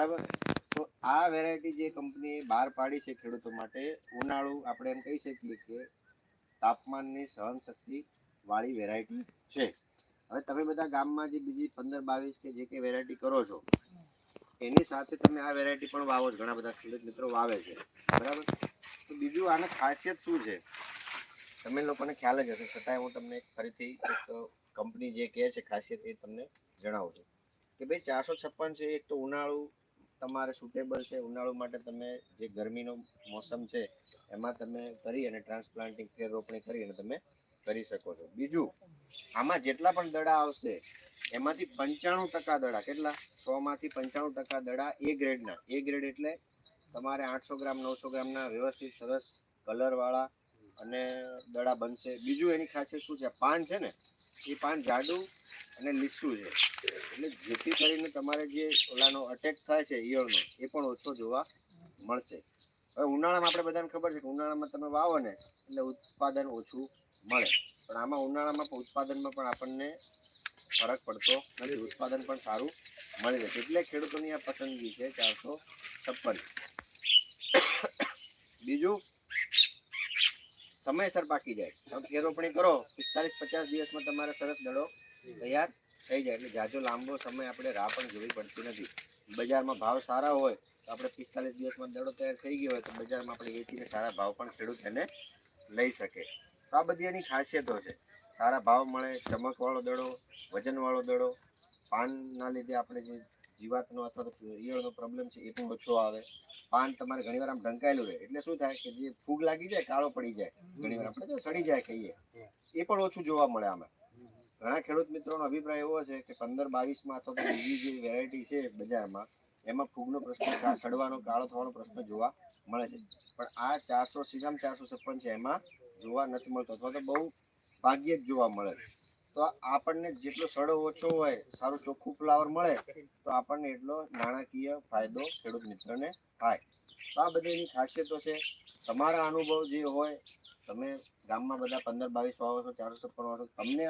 બરાબર? તો આ વેરાયટી જે કંપનીએ બહાર પાડી છે ખેડૂતો માટે, ઉનાળુ આપણે એમ કહી શકીએ કે તાપમાનની સહનશક્તિ વાળી વેરાયટી છે. હવે તમે બધા ગામમાં જે બીજી પંદર બાવીસ કે જે કંઈ વેરાયટી કરો છો, એની સાથે તમે આ વેરાયટી પણ વાવો ઘણા બધા ખેડૂત મિત્રો વાવે છે. બરાબર? તો બીજું આને ખાસિયત શું છે? તમે લોકોને ખ્યાલ જ હશે. છતાંય હું તમને ફરીથી એક કંપની જે કહે છે ખાસિયત એ તમને જણાવું છું. કે ભાઈ ચારસો છપ્પન છે, એક તો ઉનાળુ તમારે સુટેબલ છે, ઉનાળુ માટે તમે જે ગરમીનો મોસમ છે, એમાં તમે કરી અને ટ્રાન્સપ્લાન્ટિંગ ફેર રોપણી કરી અને તમે કરી શકો છો. બીજું, આમાં જેટલા પણ દડા આવશે, એમાંથી પંચાણું ટકા દડા, કેટલા? સોમાંથી પંચાણું ટકા દડા એ ગ્રેડના એ ગ્રેડ એટલે તમારે આઠસો ગ્રામ, નવસો ગ્રામના વ્યવસ્થિત સરસ કલરવાળા અને દડા બનશે. બીજું એની ખાસિયત શું છે? પાન છે ને એ પાન જાડું અને લીસું છે. એટલે જેથી કરીને તમારે જે ઓલાનો અટેક થાય છે, ઈયળનો, એ પણ ઓછો જોવા મળશે. હવે ઉનાળામાં આપણે બધાને ખબર છે કે ઉનાળામાં તમે વાવો ને, એટલે ઉત્પાદન ઓછું મળે. પણ આમાં ઉનાળામાં ઉત્પાદનમાં પણ આપણને ફરક પડતો નથી. ઉત્પાદન પણ સારું મળી રહે. એટલે ખેડૂતોની આ પસંદગી છે ચારસો છપ્પન. બીજું સમયસર પાકી જાય. કે રોપણી કરો, પિસ્તાલીસ પચાસ દિવસમાં તમારે સરસ દડો તૈયાર થઈ જાય. એટલે જાજો લાંબો સમય આપણે રાહ પણ જોવી પડતી નથી. બજારમાં ભાવ સારા હોય, તો આપણે પિસ્તાલીસ દિવસમાં દડો તૈયાર થઈ ગયો હોય, તો બજારમાં આપણે વેચીને સારા ભાવ પણ ખેડૂત એને લઈ શકે. તો આ બધી એની ખાસિયતો છે. સારા ભાવ મળે, ચમકવાળો દડો, વજનવાળો દડો, પાનના લીધે આપણે જે જીવાતનો અથવા તો ઈયળનો પ્રોબ્લેમ છે, એ પણ ઓછો આવે. પાન તમારે ઘણીવાર આમ ઢંકાયેલું રહે. એટલે શું થાય કે જે ફૂગ લાગી જાય, કાળો પડી જાય. ઘણીવાર આપણે જો સડી જાય કહીએ. એ પણ ઓછું જોવા મળે આમાં. ઘણા ખેડૂત મિત્રોનો અભિપ્રાય એવો છે કે પંદર બાવીસમાં અથવા તો બીજી જે વેરાયટી છે બજારમાં, એમાં ફૂગનો પ્રશ્ન સડવાનો, કાળો થવાનો પ્રશ્ન જોવા મળે છે. પણ આ ચારસો સીઝામ ચારસો છપ્પન છે, એમાં જોવા નથી મળતો અથવા તો બહુ ભાગ્યે જ જોવા મળે તો આપણને જેટલો સડો ઓછો હોય, સારું ચોખ્ખું ફ્લાવર મળે, તો આપણને એટલો નાણાકીય ફાયદો ખેડૂત મિત્રને થાય. તો આ બધી ખાસિયતો છે. તમારા અનુભવ જે હોય, તમે ગામમાં બધા પંદર બાવીસ વાવો છો, ચારસો વાવો તમને